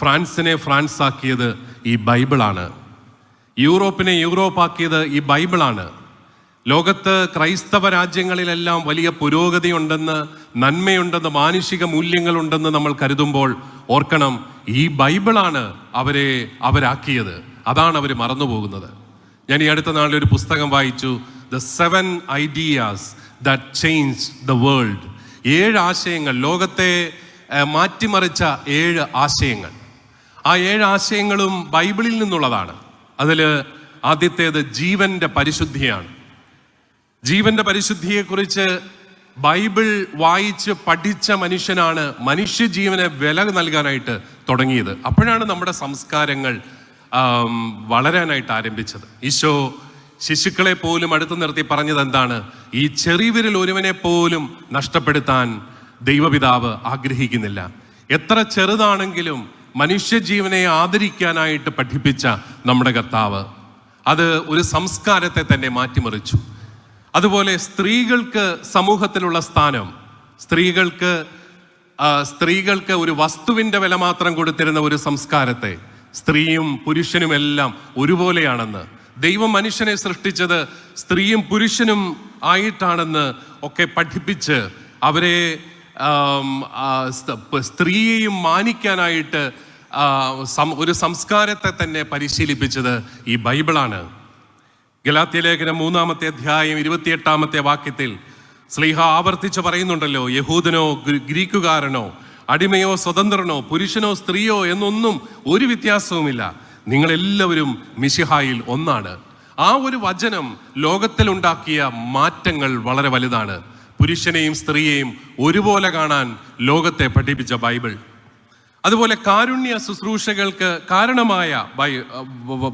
ഫ്രാൻസിനെ France ആക്കിയത് ഈ ബൈബിളാണ്. യൂറോപ്പിനെ യൂറോപ്പാക്കിയത് ഈ ബൈബിളാണ്. ലോകത്ത് ക്രൈസ്തവ രാജ്യങ്ങളിലെല്ലാം വലിയ പുരോഗതിയുണ്ടെന്ന് നന്മയുണ്ടെന്ന് മാനുഷിക മൂല്യങ്ങളുണ്ടെന്ന് നമ്മൾ കരുതുമ്പോൾ ഓർക്കണം ഈ ബൈബിളാണ് അവരെ അവരാക്കിയത്. അതാണ് അവർ മറന്നുപോകുന്നത്. ഞാൻ ഈ അടുത്ത നാളിൽ ഒരു പുസ്തകം വായിച്ചു. The seven ideas that change the world ഏഴ് ആശയങ്ങൾ ലോകത്തെ മാറ്റിമറിച്ച ഏഴ് ആശയങ്ങൾ. ആ ഏഴ് ആശയങ്ങളും ബൈബിളിൽ നിന്നുള്ളതാണ്. അതിൽ ആദ്യത്തേത് ജീവന്റെ പരിശുദ്ധിയാണ്. ജീവന്റെ പരിശുദ്ധിയെക്കുറിച്ച് ബൈബിൾ വായിച്ച് പഠിച്ച മനുഷ്യനാണ് മനുഷ്യജീവനെ വില നൽകാനായിട്ട് തുടങ്ങിയത്. അപ്പോഴാണ് നമ്മുടെ സംസ്കാരങ്ങൾ വളരാനായിട്ട് ആരംഭിച്ചത്. ഈശോ ശിശുക്കളെ പോലും അടുത്തു നിർത്തി പറഞ്ഞത് എന്താണ്? ഈ ചെറിയവരിൽ ഒരുവനെ പോലും നഷ്ടപ്പെടുത്താൻ ദൈവപിതാവ് ആഗ്രഹിക്കുന്നില്ല. എത്ര ചെറുതാണെങ്കിലും മനുഷ്യജീവനെ ആദരിക്കാനായിട്ട് പഠിപ്പിച്ച നമ്മുടെ കർത്താവ് അത് ഒരു സംസ്കാരത്തെ തന്നെ മാറ്റിമറിച്ചു. അതുപോലെ സ്ത്രീകൾക്ക് സമൂഹത്തിലുള്ള സ്ഥാനം സ്ത്രീകൾക്ക് സ്ത്രീകൾക്ക് ഒരു വസ്തുവിന്റെ വില മാത്രം കൊടുത്തിരുന്ന ഒരു സംസ്കാരത്തെ സ്ത്രീയും പുരുഷനും എല്ലാം ഒരുപോലെയാണെന്ന് ദൈവം മനുഷ്യനെ സൃഷ്ടിച്ചത് സ്ത്രീയും പുരുഷനും ആയിട്ടാണെന്ന് ഒക്കെ പഠിപ്പിച്ച് അവരെ സ്ത്രീയെയും മാനിക്കാനായിട്ട് ഒരു സംസ്കാരത്തെ തന്നെ പരിശീലിപ്പിച്ചത് ഈ ബൈബിളാണ്. ഗലാത്യ ലേഖനം മൂന്നാമത്തെ അധ്യായം ഇരുപത്തിയെട്ടാമത്തെ വാക്യത്തിൽ സ്ലീഹ ആവർത്തിച്ച് പറയുന്നുണ്ടല്ലോ യഹൂദനോ ഗ്രീക്കുകാരനോ അടിമയോ സ്വതന്ത്രനോ പുരുഷനോ സ്ത്രീയോ എന്നൊന്നും ഒരു വ്യത്യാസവുമില്ല. നിങ്ങളെല്ലാവരും മിശിഹായിൽ ഒന്നാണ്. ആ ഒരു വചനം ലോകത്തിലുണ്ടാക്കിയ മാറ്റങ്ങൾ വളരെ വലുതാണ്. പുരുഷനെയും സ്ത്രീയെയും ഒരുപോലെ കാണാൻ ലോകത്തെ പഠിപ്പിച്ച ബൈബിൾ. അതുപോലെ കാരുണ്യ ശുശ്രൂഷകൾക്ക് കാരണമായ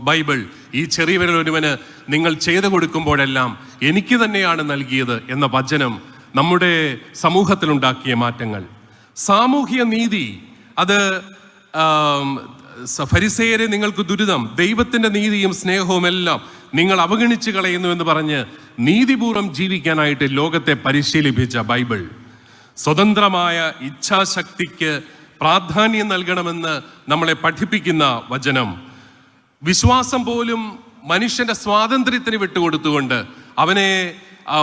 ബൈബിൾ ഈ ചെറിയവരിൽ ഒരുവന് നിങ്ങൾ ചെയ്തു കൊടുക്കുമ്പോഴെല്ലാം എനിക്ക് തന്നെയാണ് നൽകിയത് എന്ന വചനം നമ്മുടെ സമൂഹത്തിലുണ്ടാക്കിയ മാറ്റങ്ങൾ. സാമൂഹ്യ നീതി അത് ഫരിസേരെ നിങ്ങൾക്ക് ദുരിതം ദൈവത്തിന്റെ നീതിയും സ്നേഹവും എല്ലാം നിങ്ങൾ അവഗണിച്ചു കളയുന്നു എന്ന് പറഞ്ഞ് നീതിപൂർവം ജീവിക്കാനായിട്ട് ലോകത്തെ പരിശീലിപ്പിച്ച ബൈബിൾ സ്വതന്ത്രമായ ഇച്ഛാശക്തിക്ക് പ്രാധാന്യം നൽകണമെന്ന് നമ്മളെ പഠിപ്പിക്കുന്ന വചനം. വിശ്വാസം പോലും മനുഷ്യന്റെ സ്വാതന്ത്ര്യത്തിന് വിട്ടുകൊടുത്തുകൊണ്ട് അവനെ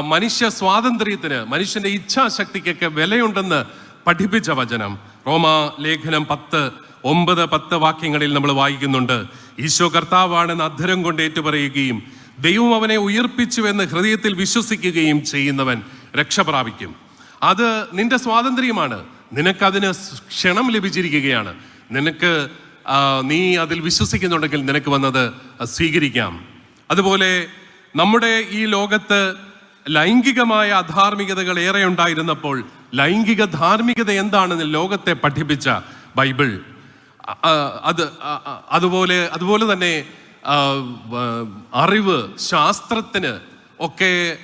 മനുഷ്യ സ്വാതന്ത്ര്യത്തിന് മനുഷ്യന്റെ ഇച്ഛാശക്തിക്കൊക്കെ വിലയുണ്ടെന്ന് പഠിപ്പിച്ച വചനം. റോമാ ലേഖനം പത്ത് ഒമ്പത് പത്ത് വാക്യങ്ങളിൽ നമ്മൾ വായിക്കുന്നുണ്ട്. ഈശോ കർത്താവാണെന്ന് അധരം കൊണ്ട് ഏറ്റുപറയുകയും ദൈവം അവനെ ഉയർപ്പിച്ചു എന്ന് ഹൃദയത്തിൽ വിശ്വസിക്കുകയും ചെയ്യുന്നവൻ രക്ഷ പ്രാപിക്കും. അത് നിന്റെ സ്വാതന്ത്ര്യമാണ്. നിനക്കതിന് ക്ഷണം ലഭിച്ചിരിക്കുകയാണ്. നിനക്ക് നീ അതിൽ വിശ്വസിക്കുന്നുണ്ടെങ്കിൽ നിനക്ക് വന്നത് സ്വീകരിക്കാം. അതുപോലെ നമ്മുടെ ഈ ലോകത്ത് ലൈംഗികമായ അധാർമികതകൾ ഏറെ ഉണ്ടായിരുന്നപ്പോൾ ലൈംഗിക ധാർമ്മികത എന്താണെന്ന് ലോകത്തെ പഠിപ്പിച്ച ബൈബിൾ അത് അതുപോലെ അതുപോലെ തന്നെ അറിവ് ശാസ്ത്രത്തിന് ഒക്കെ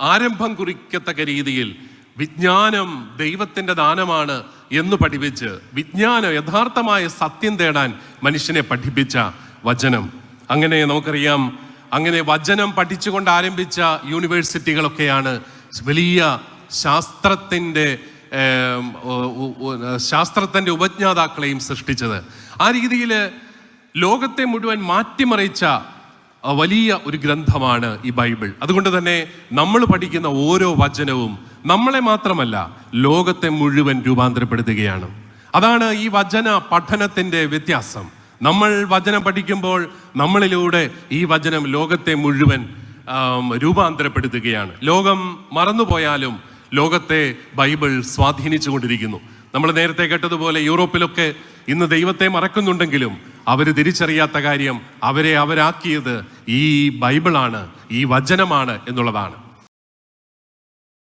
ആരംഭം കുറിക്കത്തക്ക രീതിയിൽ വിജ്ഞാനം ദൈവത്തിന്റെ ദാനമാണ് എന്ന് പഠിപ്പിച്ച് വിജ്ഞാനം യഥാർത്ഥമായ സത്യം തേടാൻ മനുഷ്യനെ പഠിപ്പിച്ച വചനം. അങ്ങനെ നമുക്കറിയാം അങ്ങനെ വചനം പഠിച്ചുകൊണ്ട് ആരംഭിച്ച യൂണിവേഴ്സിറ്റികളൊക്കെയാണ് വലിയ ശാസ്ത്രത്തിന്റെ ശാസ്ത്രത്തിന്റെ ഉപജ്ഞാതാക്കളെയും സൃഷ്ടിച്ചത്. ആ രീതിയിൽ ലോകത്തെ മുഴുവൻ മാറ്റിമറിച്ച വലിയ ഒരു ഗ്രന്ഥമാണ് ഈ ബൈബിൾ. അതുകൊണ്ട് തന്നെ നമ്മൾ പഠിക്കുന്ന ഓരോ വചനവും നമ്മളെ മാത്രമല്ല ലോകത്തെ മുഴുവൻ രൂപാന്തരപ്പെടുത്തുകയാണ്. അതാണ് ഈ വചന പഠനത്തിന്റെ വ്യത്യാസം. നമ്മൾ വചനം പഠിക്കുമ്പോൾ നമ്മളിലൂടെ ഈ വചനം ലോകത്തെ മുഴുവൻ രൂപാന്തരപ്പെടുത്തുകയാണ്. ലോകം മറന്നുപോയാലും ലോകത്തെ ബൈബിൾ സ്വാധീനിച്ചു കൊണ്ടിരിക്കുന്നു നമ്മൾ നേരത്തെ കേട്ടതുപോലെ യൂറോപ്പിലൊക്കെ ഇന്ന് ദൈവത്തെ മറക്കുന്നുണ്ടെങ്കിലും അവർ തിരിച്ചറിയാത്ത കാര്യം അവരെ അവരാക്കിയത് ഈ ബൈബിളാണ് ഈ വചനമാണ് എന്നുള്ളതാണ്.